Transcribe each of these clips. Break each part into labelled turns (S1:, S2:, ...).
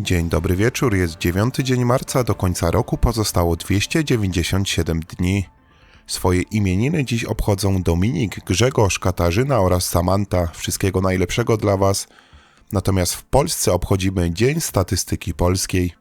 S1: Dzień dobry wieczór, jest 9 dzień marca, do końca roku pozostało 297 dni. Swoje imieniny dziś obchodzą Dominik, Grzegorz, Katarzyna oraz Samanta. Wszystkiego najlepszego dla Was. Natomiast w Polsce obchodzimy Dzień Statystyki Polskiej.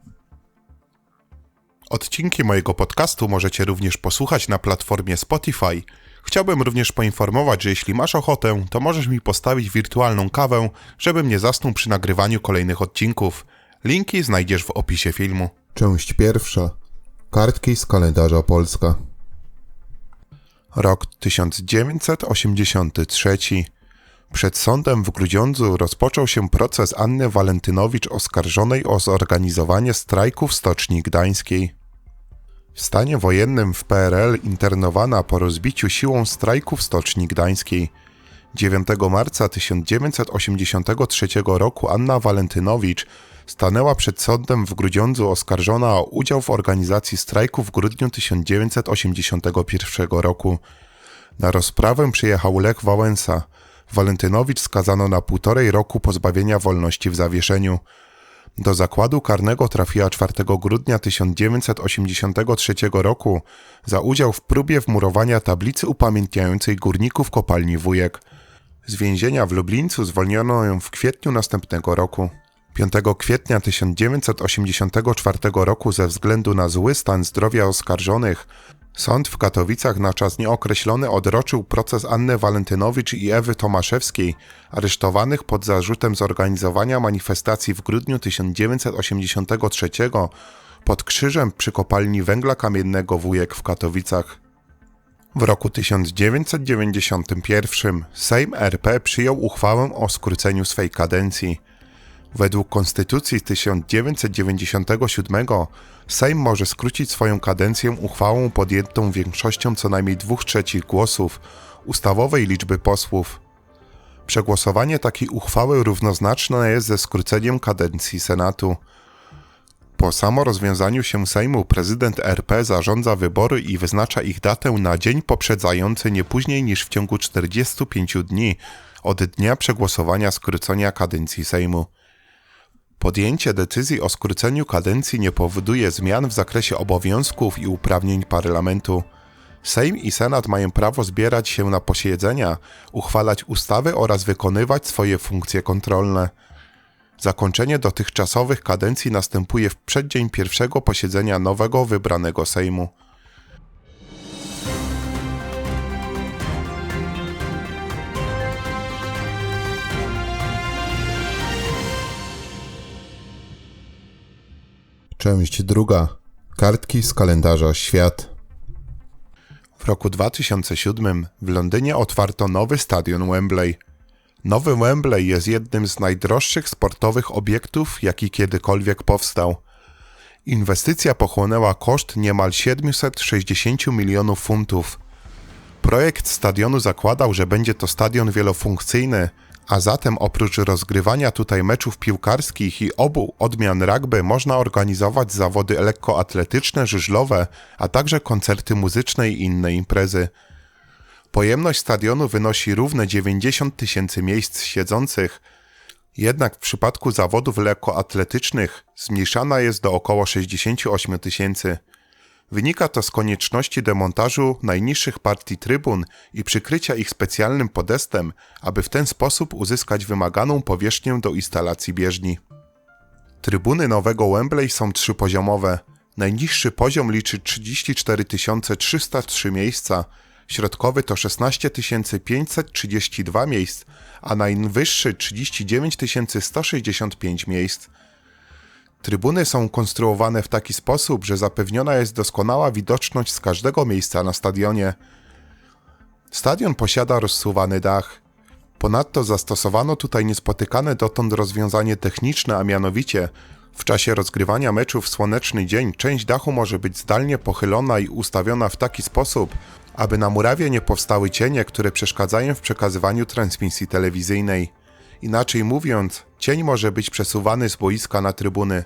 S1: Odcinki mojego podcastu możecie również posłuchać na platformie Spotify. Chciałbym również poinformować, że jeśli masz ochotę, to możesz mi postawić wirtualną kawę, żebym nie zasnął przy nagrywaniu kolejnych odcinków. Linki znajdziesz w opisie filmu.
S2: Część pierwsza. Kartki z kalendarza Polska.
S1: Rok 1983. Przed sądem w Grudziądzu rozpoczął się proces Anny Walentynowicz oskarżonej o zorganizowanie strajku w Stoczni Gdańskiej. W stanie wojennym w PRL internowana po rozbiciu siłą strajku w Stoczni Gdańskiej. 9 marca 1983 roku Anna Walentynowicz stanęła przed sądem w Grudziądzu oskarżona o udział w organizacji strajku w grudniu 1981 roku. Na rozprawę przyjechał Lech Wałęsa. Walentynowicz skazano na półtorej roku pozbawienia wolności w zawieszeniu. Do zakładu karnego trafiła 4 grudnia 1983 roku za udział w próbie wmurowania tablicy upamiętniającej górników kopalni Wujek. Z więzienia w Lublińcu zwolniono ją w kwietniu następnego roku. 5 kwietnia 1984 roku ze względu na zły stan zdrowia oskarżonych sąd w Katowicach na czas nieokreślony odroczył proces Anny Walentynowicz i Ewy Tomaszewskiej, aresztowanych pod zarzutem zorganizowania manifestacji w grudniu 1983 pod krzyżem przy kopalni węgla kamiennego Wujek w Katowicach. W roku 1991 Sejm RP przyjął uchwałę o skróceniu swej kadencji. Według Konstytucji 1997 Sejm może skrócić swoją kadencję uchwałą podjętą większością co najmniej dwóch trzecich głosów ustawowej liczby posłów. Przegłosowanie takiej uchwały równoznaczne jest ze skróceniem kadencji Senatu. Po samorozwiązaniu się Sejmu prezydent RP zarządza wybory i wyznacza ich datę na dzień poprzedzający nie później niż w ciągu 45 dni od dnia przegłosowania skrócenia kadencji Sejmu. Podjęcie decyzji o skróceniu kadencji nie powoduje zmian w zakresie obowiązków i uprawnień parlamentu. Sejm i Senat mają prawo zbierać się na posiedzenia, uchwalać ustawy oraz wykonywać swoje funkcje kontrolne. Zakończenie dotychczasowych kadencji następuje w przeddzień pierwszego posiedzenia nowego wybranego Sejmu.
S2: Część druga. Kartki z kalendarza Świat.
S1: W roku 2007 w Londynie otwarto nowy stadion Wembley. Nowy Wembley jest jednym z najdroższych sportowych obiektów, jaki kiedykolwiek powstał. Inwestycja pochłonęła koszt niemal 760 milionów funtów. Projekt stadionu zakładał, że będzie to stadion wielofunkcyjny, a zatem oprócz rozgrywania tutaj meczów piłkarskich i obu odmian rugby można organizować zawody lekkoatletyczne, żużlowe, a także koncerty muzyczne i inne imprezy. Pojemność stadionu wynosi równe 90 tysięcy miejsc siedzących, jednak w przypadku zawodów lekkoatletycznych zmniejszana jest do około 68 tysięcy. Wynika to z konieczności demontażu najniższych partii trybun i przykrycia ich specjalnym podestem, aby w ten sposób uzyskać wymaganą powierzchnię do instalacji bieżni. Trybuny nowego Wembley są trzypoziomowe. Najniższy poziom liczy 34 303 miejsca, środkowy to 16 532 miejsc, a najwyższy 39 165 miejsc. Trybuny są konstruowane w taki sposób, że zapewniona jest doskonała widoczność z każdego miejsca na stadionie. Stadion posiada rozsuwany dach. Ponadto zastosowano tutaj niespotykane dotąd rozwiązanie techniczne, a mianowicie w czasie rozgrywania meczu w słoneczny dzień część dachu może być zdalnie pochylona i ustawiona w taki sposób, aby na murawie nie powstały cienie, które przeszkadzają w przekazywaniu transmisji telewizyjnej. Inaczej mówiąc, cień może być przesuwany z boiska na trybuny.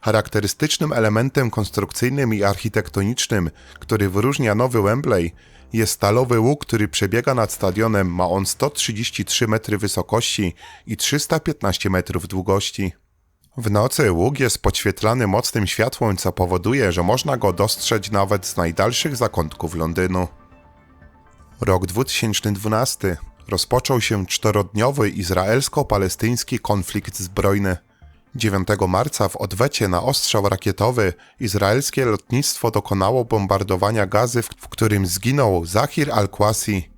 S1: Charakterystycznym elementem konstrukcyjnym i architektonicznym, który wyróżnia nowy Wembley, jest stalowy łuk, który przebiega nad stadionem. Ma on 133 metry wysokości i 315 metrów długości. W nocy łuk jest podświetlany mocnym światłem, co powoduje, że można go dostrzec nawet z najdalszych zakątków Londynu. Rok 2012 rozpoczął się czterodniowy izraelsko-palestyński konflikt zbrojny. 9 marca w odwecie na ostrzał rakietowy izraelskie lotnictwo dokonało bombardowania gazy, w w którym zginął Zahir al-Kwasi.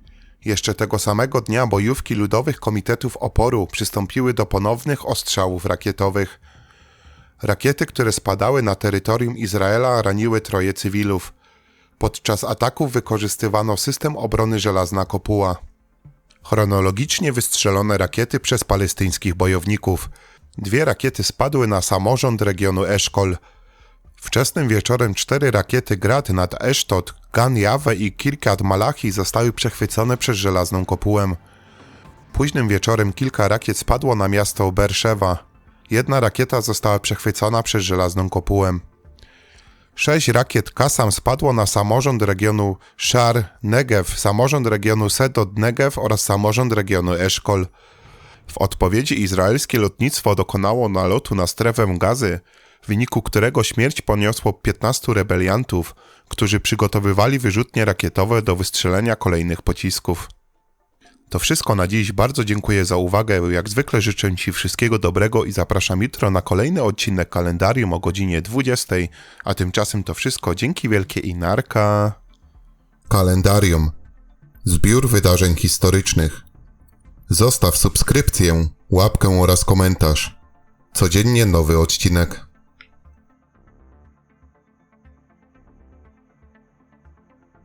S1: Jeszcze tego samego dnia bojówki ludowych komitetów oporu przystąpiły do ponownych ostrzałów rakietowych. Rakiety, które spadały na terytorium Izraela, raniły troje cywilów. Podczas ataków wykorzystywano system obrony Żelazna Kopuła. Chronologicznie wystrzelone rakiety przez palestyńskich bojowników. Dwie rakiety spadły na samorząd regionu Eszkol. Wczesnym wieczorem cztery rakiety Grad nad Esztot, Gan Jawe i Kirkat Malachi zostały przechwycone przez żelazną kopułę. Późnym wieczorem kilka rakiet spadło na miasto Berszewa. Jedna rakieta została przechwycona przez żelazną kopułę. Sześć rakiet Kasam spadło na samorząd regionu Shar Negev, samorząd regionu Sedod Negev oraz samorząd regionu Eszkol. W odpowiedzi izraelskie lotnictwo dokonało nalotu na strefę gazy, w wyniku którego śmierć poniosło 15 rebeliantów, którzy przygotowywali wyrzutnie rakietowe do wystrzelenia kolejnych pocisków. To wszystko na dziś. Bardzo dziękuję za uwagę. Jak zwykle życzę Ci wszystkiego dobrego i zapraszam jutro na kolejny odcinek kalendarium o godzinie 20. A tymczasem to wszystko. Dzięki wielkie i narka.
S2: Kalendarium. Zbiór wydarzeń historycznych. Zostaw subskrypcję, łapkę oraz komentarz. Codziennie nowy odcinek.